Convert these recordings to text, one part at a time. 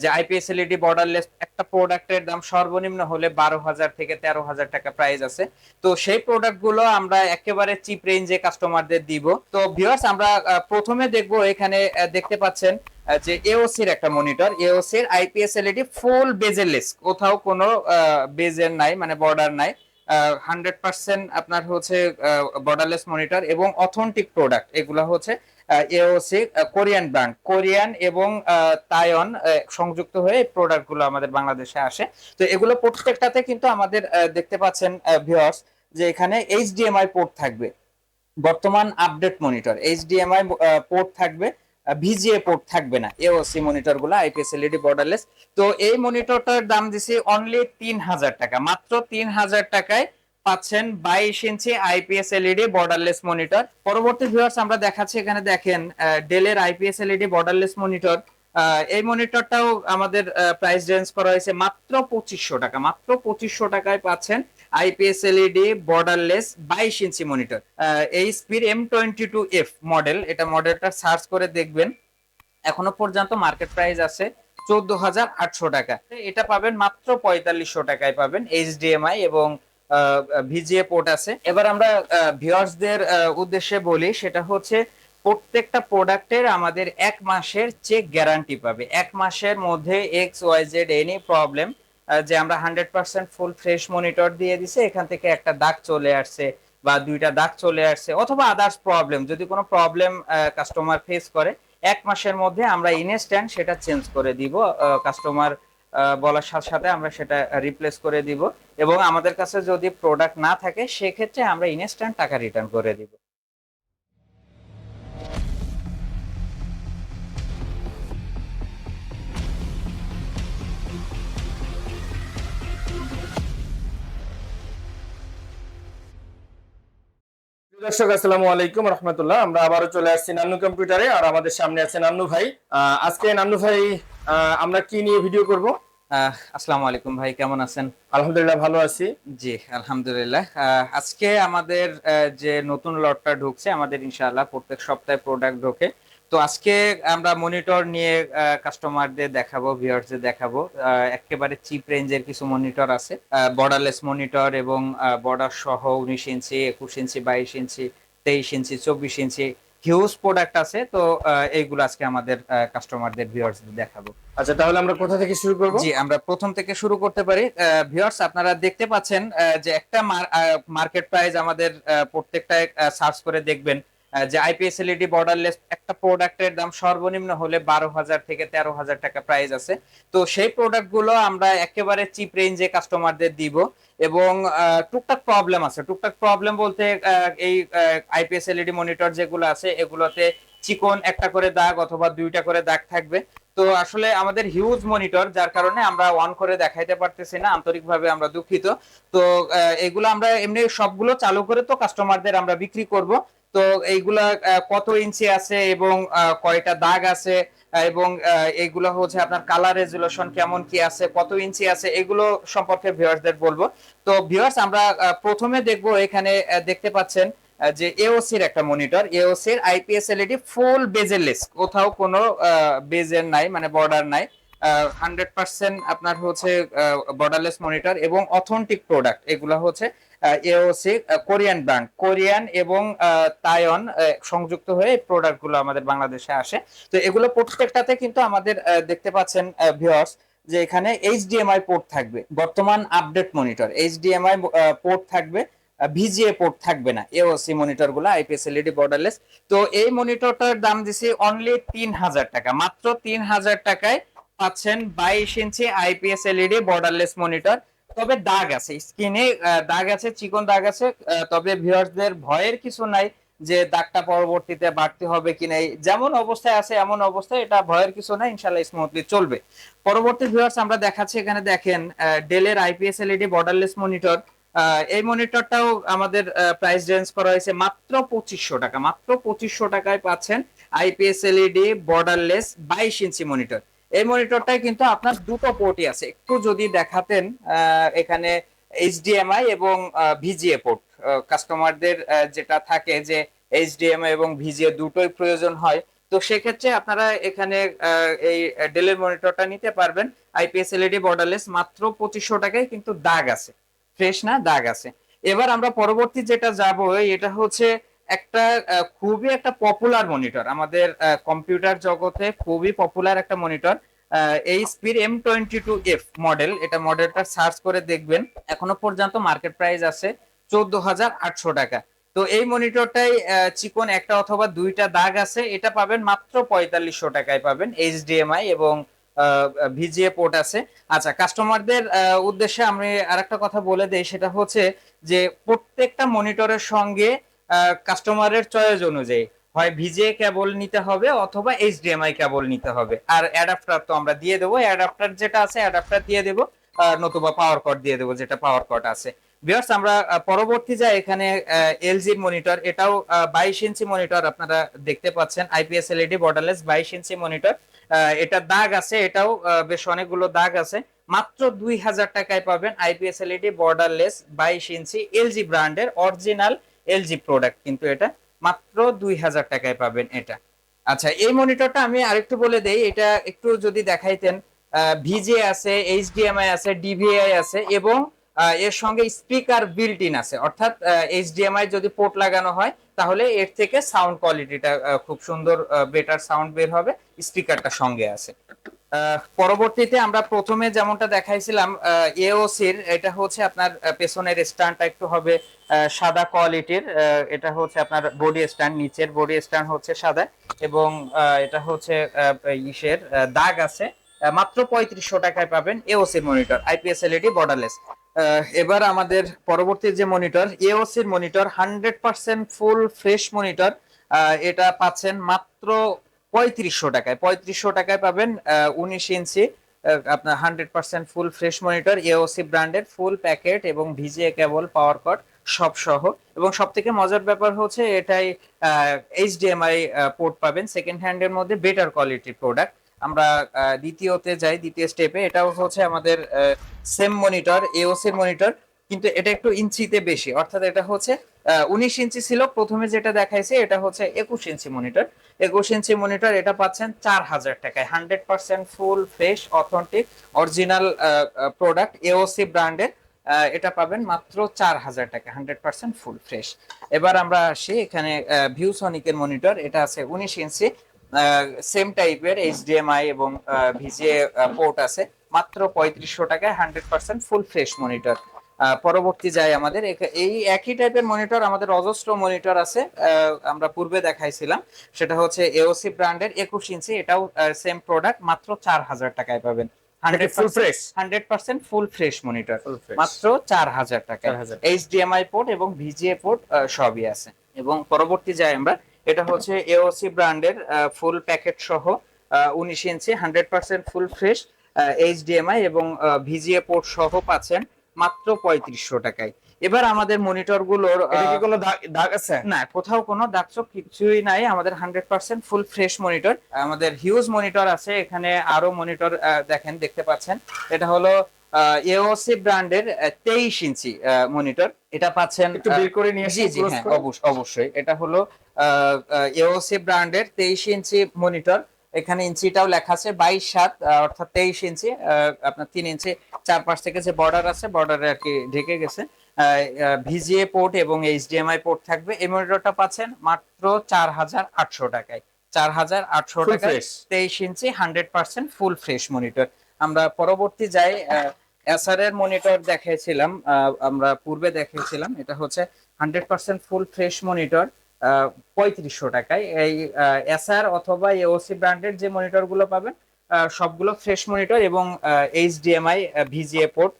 যে IPS LED borderless একটা প্রোডাক্টের দাম সর্বনিম্ন হলে বারো হাজার থেকে তেরো হাজার টাকা প্রাইস আছে। তো সেই প্রোডাক্টগুলো আমরা একেবারে চিপ রেঞ্জে কাস্টমারদের দিব। তো ভিউয়ার্স আমরা প্রথমে দেখব এখানে দেখতে পাচ্ছেন যে এওসির একটা মনিটর এওসির আইপিএস এলইডি ফুল বেজেলেস কোথাও কোনো বেজের নাই মানে বর্ডার নাই। হান্ড্রেড পার্সেন্ট আপনার হচ্ছে বর্ডারলেস মনিটর এবং অথেন্টিক প্রোডাক্ট এগুলো হচ্ছে এওসি কোরিয়ান ব্র্যান্ড কোরিয়ান এবং তাইওয়ান সংযুক্ত হয়ে এই প্রোডাক্টগুলো আমাদের বাংলাদেশে আসে। তো এগুলো প্রত্যেকটাতে কিন্তু আমাদের দেখতে পাচ্ছেন ভিউয়ার্স যে এখানে এইচডিএমআই পোর্ট থাকবে। বর্তমান আপডেট মনিটর এইচডিএমআই পোর্ট থাকবে ভিজিএ পোর্ট থাকবে না এওসি মনিটরগুলো আইপিএস এলইডি বর্ডারলেস তো এই মনিটরটার দাম দিছি অনলি তিন হাজার টাকা, মাত্র তিন হাজার টাকায় পাচ্ছেন বাইশ ইঞ্চি আইপিএস এলইডি বর্ডারলেস মনিটর পরবর্তী ভিউয়ার্স আমরা দেখাচ্ছি এখানে দেখেন ডেলের আইপিএস এলইডি বর্ডারলেস মনিটর এই মনিটরটাও আমাদের প্রাইস রেঞ্জ করা হয়েছে মাত্র পঁচিশশো টাকা, মাত্র পঁচিশশো টাকায় পাচ্ছেন আইপিএস এলইডি বর্ডারলেস বাইশ ইঞ্চি মনিটর এই speed M twenty two F model এটা মডেলটা সার্চ করে দেখবেন। এখনও পর্যন্ত মার্কেট প্রাইস আছে চোদ্দ হাজার আটশো টাকা। এটা পাবেন মাত্র পঁয়তাল্লিশশো টাকায় পাবেন এইচডিএমআই এবং ভিজিএ পোর্ট আছে। এবার আমরা ভিউয়ার্সদের উদ্দেশ্যে বলি, সেটা হচ্ছে প্রত্যেকটা প্রোডাক্টের আমাদের এক মাসের চেক গ্যারান্টি পাবে। এক মাসের মধ্যে X Y Z any problem যে আমরা hundred percent full fresh monitor দিয়ে দিছে, এখান থেকে একটা দাগ চলে আসছে বা দুইটা দাগ চলে আসছে, অথবা আদার্স প্রবলেম যদি কোনো প্রবলেম কাস্টমার ফেস করে, এক মাসের মধ্যে আমরা ইনস্ট্যান্ট সেটা চেঞ্জ করে দিব কাস্টমার বলার সাথে সাথে আমরা সেটা রিপ্লেস করে দিব। এবং আমাদের কাছে যদি প্রোডাক্ট না থাকে, সেক্ষেত্রে আমরা ইনস্ট্যান্ট টাকা রিটার্ন করে দিব। দর্শক, আসসালামু আলাইকুম রহমতুল্লাহ। আমরা আবারও চলে আসছি নান্নু কম্পিউটারে আর আমাদের সামনে আছে নান্নু ভাই। আজকে নান্নু ভাই আমরা কি নিয়ে ভিডিও করব? আসসালামু আলাইকুম ভাই কেমন আছেন? আলহামদুলিল্লাহ ভালো আছি। জি আলহামদুলিল্লাহ। আজকে আমাদের যে নতুন লটটা ঢুকছে আমাদের ইনশাআল্লাহ প্রত্যেক সপ্তাহে প্রোডাক্ট ঢোকে। তো আজকে আমরা মনিটর নিয়ে কাস্টমারদের দেখাবো ভিউয়ার্সদের দেখাবো। একেবারে চিপ রেঞ্জের কিছু মনিটর আছে। বর্ডারলেস মনিটর এবং বর্ডার সহ উনিশ ইঞ্চি একুশ ইঞ্চি বাইশ ইঞ্চি তেইশ ইঞ্চি চব্বিশ ইঞ্চি হিউজ প্রোডাক্ট আছে তো এইগুলো আজকে আমাদের কাস্টমারদের ভিউয়ার্সদের দেখাবো। আচ্ছা তাহলে আমরা কোথা থেকে শুরু করব? জি আমরা প্রথম থেকে শুরু করতে পারি। ভিউয়ার্স আপনারা দেখতে পাচ্ছেন যে একটা মার্কেট প্রাইস আমাদের প্রত্যেকটা সার্চ করে দেখবেন। যে আইপিএস এলইডি বর্ডারলেস একটা প্রোডাক্টের দাম সর্বনিম্ন হলে বারো হাজার থেকে তেরো হাজার টাকা প্রাইস আছে। তো সেই প্রোডাক্টগুলো আমরা একেবারে চিপ রেঞ্জে কাস্টমারদের দিব এবং টুকটাক প্রবলেম আছে। টুকটাক প্রবলেম বলতে এই আইপিএস এলইডি মনিটর যেগুলো আছে, এগুলোতে চিকন একটা করে দাগ অথবা দুইটা করে দাগ থাকবে। তো আসলে আমাদের হিউজ মনিটর যার কারণে আমরা অন করে দেখাইতে পারতেছি না, আন্তরিকভাবে আমরা দুঃখিত। তো এগুলো আমরা এমনি সবগুলো চালু করে তো কাস্টমারদের আমরা বিক্রি করব। তো এইগুলা কত ইঞ্চি আছে এবং কয়টা দাগ আছে এবং আহ, এইগুলো হচ্ছে আপনার কালার রেজুলেশন কেমন কি আছে কত ইঞ্চি আছে এগুলো সম্পর্কে ভিউয়ার্সদের বলব। তো ভিউয়ার্স আমরা প্রথমে দেখব এখানে দেখতে পাচ্ছেন যে এওসির একটা মনিটর এওসির আইপিএস এলইডি ফুল বেজেলেস কোথাও কোনো বেজের নাই মানে বর্ডার নাই। হান্ড্রেড পার্সেন্ট আপনার হচ্ছে বর্ডারলেস মনিটর এবং অথেন্টিক প্রোডাক্ট এগুলো হচ্ছে এওসি কোরিয়ান ব্র্যান্ড কোরিয়ান এবং তাইওয়ান সংযুক্ত হয়ে এই প্রোডাক্টগুলো আমাদের বাংলাদেশে আসে। তো এগুলো প্রত্যেকটাতে কিন্তু আমাদের দেখতে পাচ্ছেন ভিউয়ার্স যে এখানে এইচডিএমআই পোর্ট থাকবে। বর্তমান আপডেট মনিটর এইচডিএমআই পোর্ট থাকবে ভিজিএ পোর্ট থাকবে না এওসি মনিটরগুলো আইপিএস এলইডি বর্ডারলেস তো এই মনিটরটার দাম দিছি অনলি তিন হাজার টাকা, মাত্র তিন হাজার টাকায় পাচ্ছেন বাইশ ইঞ্চি আইপিএস এলইডি বর্ডারলেস মনিটর তবে দাগ আছে স্কিনে দাগ আছে, চিকন দাগ আছে তবে ভিউয়ার্সদের ভয়ের কিছু নাই যে দাগটা পরবর্তীতে বাড়তে হবে কি নাই। যেমন অবস্থায় আছে, এমন অবস্থায় এটা ভয়ের কিছু নাই ইনশাল্লাহ স্মুথলি চলবে। পরবর্তী ভিউয়ার্স আমরা দেখাচ্ছি এখানে দেখেন ডেলের আইপিএস এলইডি বর্ডারলেস মনিটর এই মনিটরটাও আমাদের প্রাইস রেঞ্জ করা হয়েছে মাত্র পঁচিশশো টাকা, মাত্র পঁচিশশো টাকায় পাচ্ছেন আইপিএস এলইডি বর্ডারলেস বাইশ ইঞ্চি মনিটর এই মনিটরটায় কিন্তু আপনার দুটো পোর্টই আছে। একটু যদি দেখাতেন এখানে এইচডিএমআই এবং ভিজিএ পোর্ট কাস্টমারদের যেটা থাকে যে এইচডিএমআই এবং ভিজিএ দুটোই প্রয়োজন হয়। তো সেক্ষেত্রে আপনারা এখানে এই ডেলের মনিটরটা নিতে পারবেন। আইপিএস এলইডি বর্ডারলেস মাত্র পঁচিশশো টাকায় কিন্তু দাগ আছে। ফ্রেশ না, দাগ আছে। এবার আমরা পরবর্তী যেটা যাব এটা হচ্ছে একটা খুবই একটা পপুলার মনিটর আমাদের কম্পিউটার জগতে খুবই পপুলার একটা মনিটর এই speed M twenty two F model এটা মডেলটা সার্চ করে দেখবেন। এখনও পর্যন্ত মার্কেট প্রাইস আছে চোদ্দ হাজার আটশো টাকা। তো এই মনিটরটাই চিকন একটা অথবা দুইটা দাগ আছে। এটা পাবেন মাত্র পঁয়তাল্লিশশো টাকায় পাবেন এইচডিএমআই এবং ভিজিএ পোর্ট আছে। আচ্ছা কাস্টমারদের উদ্দেশ্যে আমি আরেকটা কথা বলে দেই। সেটা হচ্ছে যে প্রত্যেকটা মনিটরের সঙ্গে কাস্টমারের চয়েস অনুযায়ী। হয় ভিজে কেবল নিতে হবে অথবা এইচডিএমআই কেবল নিতে হবে। আর অ্যাডাপ্টার তো আমরা দিয়ে দেবো। অ্যাডাপ্টার যেটা আছে অ্যাডাপ্টার দিয়ে দেবো নতুবা পাওয়ার কট দিয়ে দেবো, যেটা পাওয়ার কট আছে। ভিউয়ার্স আমরা পরবর্তী যা এখানে এলজি মনিটর এটাও বাইশ ইঞ্চি মনিটর আপনারা দেখতে পাচ্ছেন। আইপিএস এলইডি বর্ডারলেস বাইশ ইঞ্চি মনিটর এটা দাগ আছে, এটাও বেশ অনেকগুলো দাগ আছে। মাত্র দুই হাজার টাকায় পাবেন আইপিএস এলইডি বর্ডারলেস বাইশ ইঞ্চি এলজি ব্র্যান্ডের অরিজিনাল এলজি প্রোডাক্ট কিন্তু এটা মাত্র দুই হাজার টাকায় পাবেন এটা। আচ্ছা এই মনিটরটা আমি আরেকটু বলে দেই, এটা একটু যদি দেখাইতেন ভিজে আছে এইচডিএমআই আছে ডিভিআই আছে এবং এর সঙ্গে স্পিকার বিল্ট ইন আছে। অর্থাৎ এইচডিএমআই যদি পোর্ট লাগানো হয়, তাহলে এর থেকে সাউন্ড কোয়ালিটিটা খুব সুন্দর বেটার সাউন্ড বের হবে স্পিকারটা সঙ্গে আছে। পরবর্তীতে আমরা প্রথমে যেমনটা দেখাইছিলাম এওসির এটা হচ্ছে আপনার পেছনের স্ট্যান্ডটা একটু হবে সাদা কোয়ালিটির এটা হচ্ছে আপনার বডি স্ট্যান্ড, নিচের বডি স্ট্যান্ড হচ্ছে সাদা এবং এটা হচ্ছে ইসের দাগ আছে মাত্র পঁয়ত্রিশশো টাকায় পাবেন এওসির মনিটর আইপিএস এলইডি বর্ডারলেস এবার আমাদের পরবর্তী যে monitor এওসির monitor hundred percent full fresh monitor এটা পাচ্ছেন মাত্র পঁয়ত্রিশশো টাকায় পঁয়ত্রিশশো টাকায় পাবেন উনিশ ইঞ্চি আপনার hundred percent full fresh monitor AOC ব্র্যান্ডের ফুল প্যাকেট এবং ভিজিএ কেবল পাওয়ার কট সব সহ এবং সব থেকে মজার ব্যাপার হচ্ছে এটাই এইচডিএমআই পোর্ট পাবেন সেকেন্ড হ্যান্ডের মধ্যে বেটার কোয়ালিটির প্রোডাক্ট আমরা দ্বিতীয়তে যাই, দ্বিতীয় স্টেপে এটাও হচ্ছে আমাদের সেম মনিটর এওসির মনিটর কিন্তু এটা একটু ইঞ্চিতে বেশি। অর্থাৎ এটা হচ্ছে উনিশ ইঞ্চি ছিল, প্রথমে যেটা দেখাইছে এটা হচ্ছে একুশ ইঞ্চি মনিটর। একুশ ইঞ্চি মনিটর এটা পাচ্ছেন চার হাজার টাকায়। Hundred percent full, fresh, authentic, original product AOC ব্র্যান্ডের এটা পাবেন মাত্র চার হাজার টাকা হান্ড্রেড পার্সেন্ট ফুল, ফ্রেশ। এবার আমরা আসি এখানে ভিউ সনিকের মনিটর। এটা আছে উনিশ ইঞ্চি সেম টাইপের এইচডিএমআই এবং ভিজিএ পোর্ট আছে। মাত্র পঁয়ত্রিশশো টাকায় hundred percent full, fresh monitor. পরবর্তী যাই আমাদের। এই একই টাইপের মনিটর আমাদের অজস্র মনিটর আছে আমরা পূর্বে দেখাইছিলাম। সেটা হচ্ছে এওসি ব্র্যান্ডের একুশ ইঞ্চি এটাও সেম প্রোডাক্ট মাত্র চার হাজার টাকায় পাবেন। Hundred full fresh hundred percent full fresh monitor মাত্র চার হাজার টাকা। এইচডিএমআই পোর্ট এবং ভিজিএ পোর্ট সবই আছে। এবং পরবর্তী যাই আমরা এটা হচ্ছে এওসি ব্র্যান্ডের ফুল প্যাকেট সহ উনিশ ইঞ্চি hundred percent full fresh HDMI এবং ভিজিএ পোর্ট সহ পাচ্ছেন। মাত্র পঁয়ত্রিশশো টাকায়। এবার আমাদের মনিটরগুলোর কোনো দাগ দাগ আছে? না কোথাও কোনো দাগচোক কিছুই নাই। আমাদের hundred percent full fresh monitor. আমাদের হিউজ মনিটর আছে। এখানে আরও মনিটর দেখেন দেখতে পাচ্ছেন। এটা হলো এওসি ব্র্যান্ডের তেইশ ইঞ্চি মনিটর। এটা পাচ্ছেন একটু বের করে নিয়ে জি জি হ্যাঁ অবশ্যই অবশ্যই। এটা হলো এওসি ব্র্যান্ডের তেইশ ইঞ্চি মনিটর। এখানে ইঞ্চিটাও লেখা আছে বাইশ সাত অর্থাৎ তেইশ ইঞ্চি আপনার তিন ইঞ্চি চারপাশ থেকে যে বর্ডার আছে বর্ডারে আর কি ঢেকে গেছে। ভিজিএ পোর্ট এবং এইচডিএমআই পোর্ট থাকবে। এই মনিটরটা পাচ্ছেন মাত্র চার হাজার আটশো টাকায়। চার হাজার আটশো টাকায় তেইশ inch hundred percent full fresh monitor আমরা পরবর্তী যাই এসআর এর মনিটর দেখিয়েছিলাম আহ, আমরা পূর্বে দেখিয়েছিলাম এটা হচ্ছে hundred percent full fresh monitor পঁয়ত্রিশশো টাকায়। এই এসআর অথবা এওসি ব্র্যান্ডের যে মনিটরগুলো পাবেন সবগুলো ফ্রেশ মনিটর এবং এইচডিএমআই ভিজিএ পোর্ট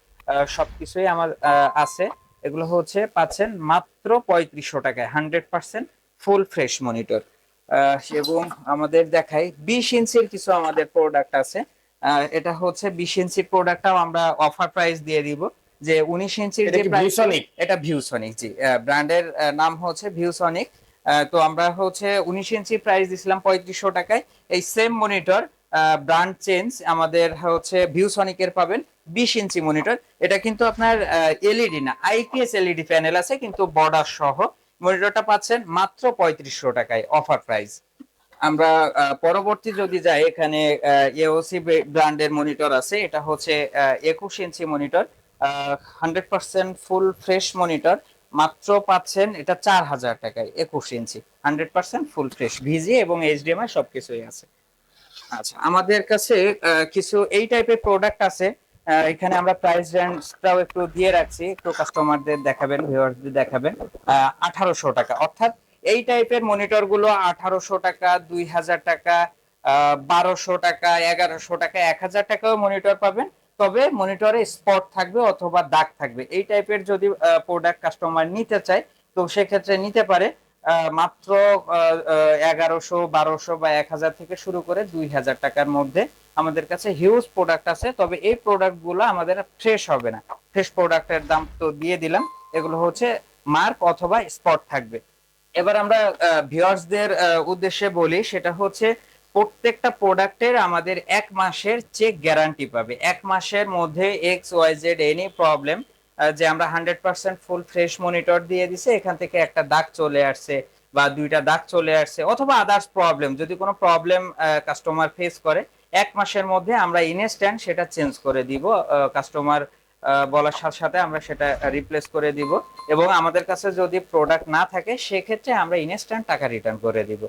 সবকিছুই আমার আছে। এগুলো হচ্ছে পাচ্ছেন মাত্র পঁয়ত্রিশশো টাকায় hundred percent full fresh monitor এবং আমাদের দেখাই বিশ ইঞ্চির কিছু আমাদের প্রোডাক্ট আছে। এটা হচ্ছে বিশ ইঞ্চি প্রোডাক্টটাও আমরা অফার প্রাইস দিয়ে দিব। যে উনিশ ইঞ্চির যে এটা ভিউসনিক জি। ব্র্যান্ডের নাম হচ্ছে ভিউসনিক তো আমরা হচ্ছে উনিশ ইঞ্চি প্রাইস দিছিলাম পঁয়ত্রিশশো টাকায়। এই সেম মনিটর ব্র্যান্ড চেঞ্জ আমাদের হচ্ছে ভিউসনিকের পাবেন বিশ ইঞ্চি মনিটর এটা কিন্তু আপনার এলইডি না আইপিএস এলইডি প্যানেল আছে, কিন্তু বর্ডার সহ। মনিটরটা পাচ্ছেন মাত্র পঁয়ত্রিশশো টাকায় অফার প্রাইস আমরা পরবর্তী যদি যাই, এখানে এওসি ব্র্যান্ডের মনিটর আছে। এটা হচ্ছে একুশ inch monitor hundred percent full fresh monitor মাত্র পাচ্ছেন, এটা চার হাজার টাকায়, একুশ inch hundred percent full fresh VGA এবং এইচডিএমআই সবকিছুই আছে। আচ্ছা আমাদের কাছে কিছু এই টাইপের প্রোডাক্ট আছে এখানে আমরা প্রাইস রেঞ্জটাও একটু দিয়ে রাখছি, একটু কাস্টমারদের দেখাবেন ভিউয়ারদের দেখাবেন আঠারোশো টাকা। অর্থাৎ এই টাইপের মনিটরগুলো আঠারোশো টাকা, দুই হাজার টাকা বারোশো টাকা, এগারোশো টাকা, এক হাজার টাকাও মনিটর পাবেন। তবে মনিটরে স্পট থাকবে অথবা দাগ থাকবে। এই টাইপের যদি প্রোডাক্ট কাস্টমার নিতে চায়, তো সেক্ষেত্রে নিতে পারে মাত্র এগারোশো, বারোশো বা এক হাজার থেকে শুরু করে দুই হাজার টাকার মধ্যে আমাদের কাছে হিউজ প্রোডাক্ট আছে। তবে এই প্রোডাক্টগুলো আমাদের ফ্রেশ হবে না। ফ্রেশ প্রোডাক্টের দাম তো দিয়ে দিলাম। এগুলো হচ্ছে মার্ক অথবা স্পট থাকবে। এবার আমরা ভিউয়ার্সদের উদ্দেশ্যে বলি, সেটা হচ্ছে প্রত্যেকটা প্রোডাক্টের আমাদের এক মাসের চেক গ্যারান্টি পাবে। এক মাসের মধ্যে X Y Z any problem যে আমরা hundred percent full fresh monitor দিয়ে দিছে, এখান থেকে একটা দাগ চলে আসছে বা দুইটা দাগ চলে আসছে, অথবা আদার্স প্রবলেম যদি কোনো প্রবলেম কাস্টমার ফেস করে, এক মাসের মধ্যে আমরা ইনস্ট্যান্ট সেটা চেঞ্জ করে দিব কাস্টমার বলার সাথে সাথে আমরা সেটা রিপ্লেস করে দিব, এবং আমাদের কাছে যদি প্রোডাক্ট না থাকে, সেক্ষেত্রে আমরা ইনস্ট্যান্ট টাকা রিটার্ন করে দিব।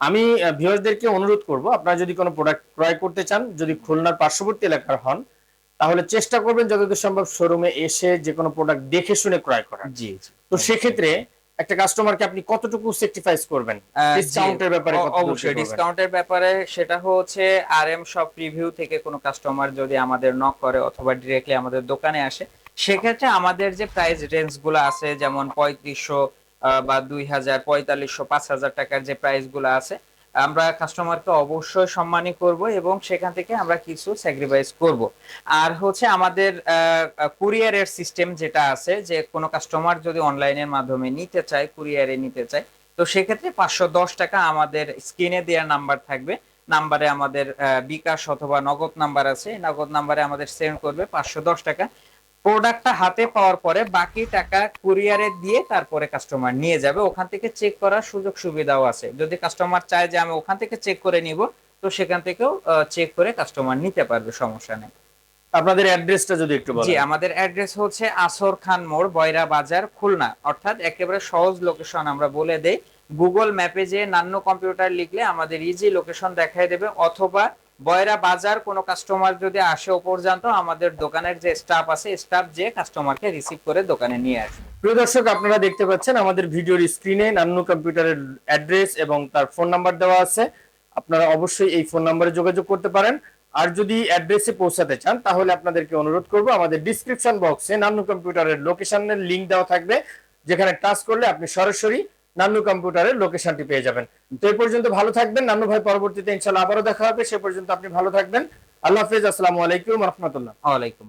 আমি ভিউয়ারদেরকে অনুরোধ করব আপনারা যদি কোনো প্রোডাক্ট ক্রয় করতে চান যদি খুলনার পার্শ্ববর্তী এলাকার হন তাহলে চেষ্টা করবেন যতদূর সম্ভব শোরুমে এসে যে কোনো প্রোডাক্ট দেখে শুনে ক্রয় করার। জি তো সেক্ষেত্রে একটা কাস্টমারকে আপনি কতটুকু সেক্টিফাইস করবেন? ডিসকাউন্টের ব্যাপারে অবশ্যই? ডিসকাউন্টের ব্যাপারে সেটা হচ্ছে আর এম শপ রিভিউ থেকে কোনো কাস্টমার যদি আমাদের নক করে অথবা ডিরেক্টলি আমাদের দোকানে আসে সেক্ষেত্রে আমাদের যে প্রাইস রেঞ্জগুলো আছে যেমন পঁয়ত্রিশশো বা দুই হাজার পঁয়তাল্লিশশো, পাঁচ হাজার টাকার যে প্রাইসগুলো আছে, আমরা কাস্টমারকে অবশ্যই সম্মানী করব এবং সেখান থেকে আমরা কিছু স্যাক্রিফাইস করব। আর হচ্ছে আমাদের কুরিয়ারের সিস্টেম যেটা আছে, যে কোনো কাস্টমার যদি অনলাইনের মাধ্যমে নিতে চায় কুরিয়ারে নিতে চায়, তো সেক্ষেত্রে পাঁচশো দশ টাকা আমাদের স্ক্রিনে দেওয়ার নাম্বার থাকবে। নাম্বারে আমাদের বিকাশ অথবা নগদ নাম্বার আছে, নগদ নাম্বারে আমাদের সেন্ড করবে পাঁচশো দশ টাকা। প্রোডাক্টটা হাতে পাওয়ার পরে বাকি টাকা কুরিয়ারে দিয়ে তারপরে কাস্টমার নিয়ে যাবে। ওখান থেকে চেক করার সুযোগ সুবিধাও আছে। যদি কাস্টমার চায় যে আমি ওখান থেকে চেক করে নিব তো সেখান থেকেও চেক করে কাস্টমার নিতে পারবে সমস্যা নেই। আপনাদের অ্যাড্রেসটা যদি একটু জি আমাদের অ্যাড্রেস হচ্ছে আসর খান মোড় বয়রা বাজার খুলনা। অর্থাৎ একেবারে সহজ লোকেশন আমরা বলে দেই। গুগল ম্যাপে যে নান্য কম্পিউটার লিখলে আমাদের ইজি লোকেশন দেখাই দেবে অথবা বয়রা বাজার, কোনো কাস্টমার যদি আসে পর্যন্ত আমাদের দোকানের যে স্টাফ আছে স্টাফ যে কাস্টমারকে রিসিভ করে দোকানে নিয়ে আসবে। প্রিয় দর্শক, আপনারা দেখতে পাচ্ছেন আমাদের ভিডিওর স্ক্রিনে নান্নু কম্পিউটারের অ্যাড্রেস এবং তার ফোন নাম্বার দেওয়া আছে। আপনারা অবশ্যই এই ফোন নাম্বারে যোগাযোগ করতে পারেন। আর যদি অ্যাড্রেসে পৌঁছাতে চান, তাহলে আপনাদেরকে অনুরোধ করব, আমাদের ডিসক্রিপশন বক্সে নান্নু কম্পিউটারের লোকেশনের লিংক দেওয়া থাকবে, যেখানে টাচ করলে আপনি সরাসরি নান্নু কম্পিউটারের লোকেশনটি পেয়ে যাবেন। তো এই পর্যন্ত ভালো থাকবেন। নান্নু ভাই, পরবর্তীতে ইনশাল্লাহ আবারও দেখা হবে। সে পর্যন্ত আপনি ভালো থাকবেন। আল্লাহ হাফিজ। আসসালামু আলাইকুম রহমতুল্লাহ। আলাইকুম